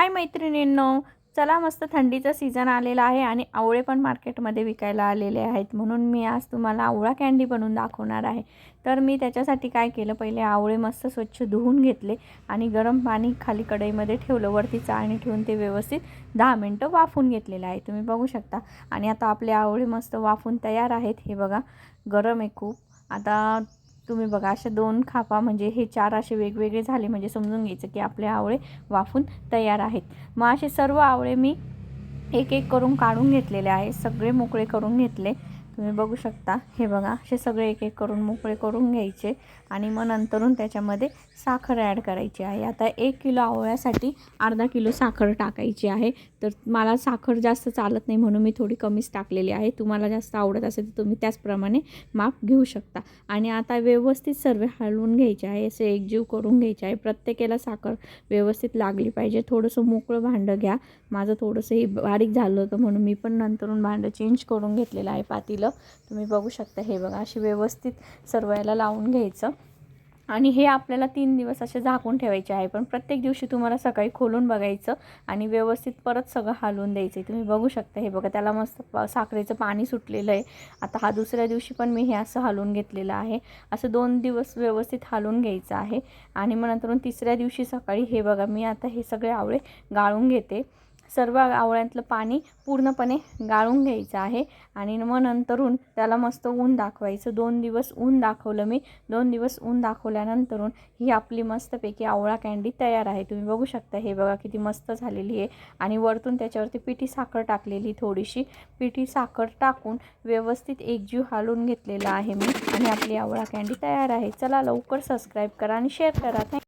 हाय मैत्रिणींनो चला मस्त थंडीचा सीझन आलेला आहे आणि आवळे पण मार्केटमध्ये विकायला आलेले आहेत. म्हणून मी आज तुम्हाला आवळा कँडी बनवून दाखवणार आहे. तर मी त्याच्यासाठी काय केलं पहिले आवळे मस्त स्वच्छ धुवून घेतले आणि गरम पाणी खाली कढईमध्ये ठेवलं वरती चाळणी ठेवून ते व्यवस्थित दहा मिनटं वाफून घेतलेलं आहे. तुम्ही बघू शकता. आणि आता आपले आवळे मस्त वाफून तयार आहेत. हे बघा गरम आहे खूप. आता तुम्ही बघा अशा दोन खापा म्हणजे हे चार असे वेगवेगळे झाले म्हणजे समजून घ्यायचं की आपले आवळे वाफून तयार आहेत. मग असे सर्व आवळे मी एक एक करून काढून घेतलेले आहे सगळे मोकळे करून घेतले. तुम्ही बघू शकता. हे बघा असे सगळे एक एक करून मोकळे करून घ्यायचे आणि मग नंतरून त्याच्यामध्ये साखर ॲड करायची आहे. आता एक किलो आवळ्यासाठी अर्धा किलो साखर टाकायची आहे. तर मला साखर जास्त चालत नाही म्हणून मी थोडी कमीच टाकलेली आहे. तुम्हाला जास्त आवडत असेल तर तुम्ही त्याचप्रमाणे माप घेऊ शकता. आणि आता व्यवस्थित सर्व हलवून घ्यायचे आहे. असे एकजीव करून घ्यायचे आहे. प्रत्येकाला साखर व्यवस्थित लागली पाहिजे. थोडंसं मोकळं भांडं घ्या. माझं थोडंसं हे बारीक झालं होतं म्हणून मी पण नंतरून भांडं चेंज करून घेतलेलं आहे पातीलं. तुम्ही बघू शकता. हे बघा अशी व्यवस्थित सर्व याला लावून घ्यायचं. आणि हे आपल्याला तीन दिवस असे झाकून ठेवायचे आहे. पण प्रत्येक दिवशी तुम्हाला सकाळी खोलून बघायचं आणि व्यवस्थित परत सगळं हलवून द्यायचं आहे तुम्ही बघू शकता हे बघा त्याला मस्त साखरेचं पाणी सुटलेलं आहे. आता हा दुसऱ्या दिवशी पण मी हे असं हलवून घेतलेलं आहे. असं दोन दिवस व्यवस्थित हलवून घ्यायचं आहे. आणि मग नंतरून तिसऱ्या दिवशी सकाळी हे बघा मी आता हे सगळे आवळे गाळून घेते. सर्व आवळ्यातलं पाणी पूर्णपणे गाळून घ्यायचं आहे. आणि मग नंतरून त्याला मस्त ऊन दाखवायचं. दोन दिवस ऊन दाखवलं मी. दोन दिवस ऊन दाखवल्यानंतरून ही आपली मस्तपैकी आवळा कँडी तयार आहे. तुम्ही बघू शकता हे बघा किती मस्त झालेली आहे. आणि वरतून त्याच्यावरती पिठी साखर टाकलेली थोडीशी. पिठी साखर टाकून व्यवस्थित एकजीव हालून घेतलेला आहे मी. आणि आपली आवळा कँडी तयार आहे. चला लवकर सबस्क्राईब करा आणि शेअर करा. थँक